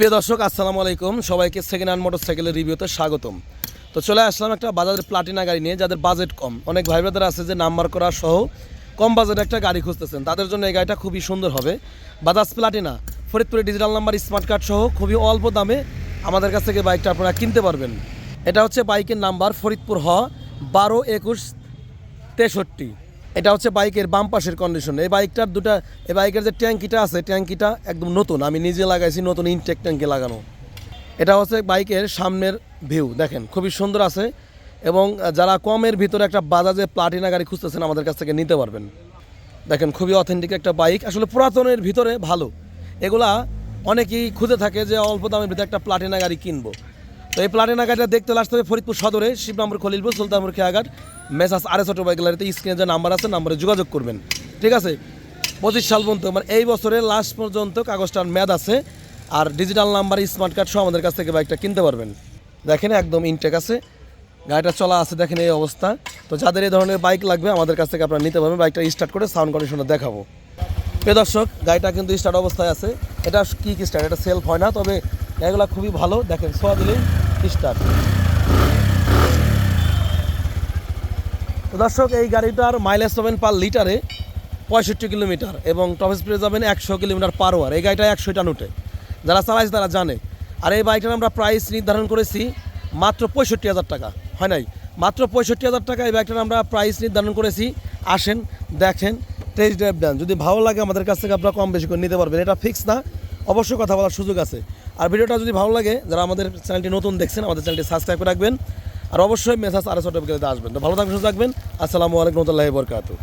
প্রিয় দর্শক, আসসালামু আলাইকুম। সবাইকে সেকেন্ড হ্যান্ড মোটরসাইকেলের রিভিউতে স্বাগতম। তো চলে আসলাম একটা বাজারের প্লাটিনা গাড়ি নিয়ে, যাদের বাজেট কম। অনেক ভাই ব্রাদার আছে যে নাম্বার করা সহ কম বাজেটে একটা গাড়ি খুঁজতেছেন। তাদের জন্য এই গাড়িটা খুবই সুন্দর হবে। বাজাজ প্লাটিনা ফরিদপুরে ডিজিটাল নাম্বার স্মার্ট কার্ড সহ খুবই অল্প দামে আমাদের কাছ থেকে বাইকটা আপনারা কিনতে পারবেন। এটা হচ্ছে বাইকের নাম্বার ফরিদপুর হ, বারো একুশ তেষট্টি। এটা হচ্ছে বাইকের বাম পাশের কন্ডিশন এই বাইকটার দুটা, এই বাইকের যে ট্যাঙ্কিটা আছে, ট্যাঙ্কিটা একদম নতুন। আমি নিজে লাগাইছি নতুন ইনটেক ট্যাঙ্কি লাগানো। এটা হচ্ছে বাইকের সামনের ভিউ দেখেন, খুবই সুন্দর আছে। এবং যারা কমের ভিতরে একটা বাজাজে প্লাটিনা গাড়ি খুঁজতেছেন, আমাদের কাছ থেকে নিতে পারবেন। দেখেন, খুবই অথেন্টিক একটা বাইক। আসলে পুরাতনের ভিতরে ভালো। এগুলা অনেকেই খুঁজে থাকে যে অল্প দামের ভিতরে একটা প্লাটিনা গাড়ি কিনবো। তো এই প্লাটিনা গাড়িটা দেখতে আসতে হবে ফরিদপুর সদরে Shibnampur Khalilpur Sultanpur Kheyaghat messrs R S auto bike গ্যালারিতে স্ক্রিনে যে নাম্বার আছে নাম্বারে যোগাযোগ করবেন। ঠিক আছে? পঁচিশ সাল পর্যন্ত মানে এই বছরের লাস্ট পর্যন্ত কাগজটার মেয়াদ আছে, আর ডিজিটাল নাম্বার স্মার্ট কার্ড সহ আমাদের কাছ থেকে বাইকটা কিনতে পারবেন। দেখেন, একদম ইনটেক আছে। গাড়িটা চলা আছে, দেখেন এই অবস্থা। তো যাদের এই ধরনের বাইক লাগবে, আমাদের কাছ থেকে আপনারা নিতে পারবেন। বাইকটা স্টার্ট করে সাউন্ড কন্ডিশনে দেখাবো। প্রিয় দর্শক, গাড়িটা কিন্তু স্টার্ট অবস্থায় আছে। এটা কি কি স্টার্ট এটা সেলফ হয় না, তবে এগুলো খুবই ভালো। দেখেন, ছোঁয়া দিলেই স্টার্ট তো দর্শক, এই গাড়িটার মাইলেজ পাবেন পার লিটারে পঁয়ষট্টি কিলোমিটার এবং টপ স্পিডে যাবেন একশো কিলোমিটার পার ওয়ার এই গাড়িটা একশো টান উঠে যারা চালাইছে তারা জানে। আর এই বাইকটার আমরা প্রাইস নির্ধারণ করেছি মাত্র পঁয়ষট্টি হাজার টাকা। হয় নাই? মাত্র পঁয়ষট্টি হাজার টাকা এই বাইকটার আমরা প্রাইস নির্ধারণ করেছি। আসেন, দেখেন টেস্ট ড্রাইভ দেন যদি ভালো লাগে আমাদের কাছ থেকে আপনারা কম বেশি করে নিতে পারবেন। এটা ফিক্স না। অবশ্যই কথা বলার সুযোগ আছে। আর ভিডিওটা যদি ভালো লাগে, যারা আমাদের চ্যানেলটি নতুন দেখছেন, আমাদের চ্যানেলটি সাবস্ক্রাইব করে রাখবেন। আর অবশ্যই মেসাজ আরও এস অটো আসবেন। তো ভালো থাকবেন, সুস্থ থাকবেন। আসসালামু আলাইকুম রহমতুল্লাহ বরকাতু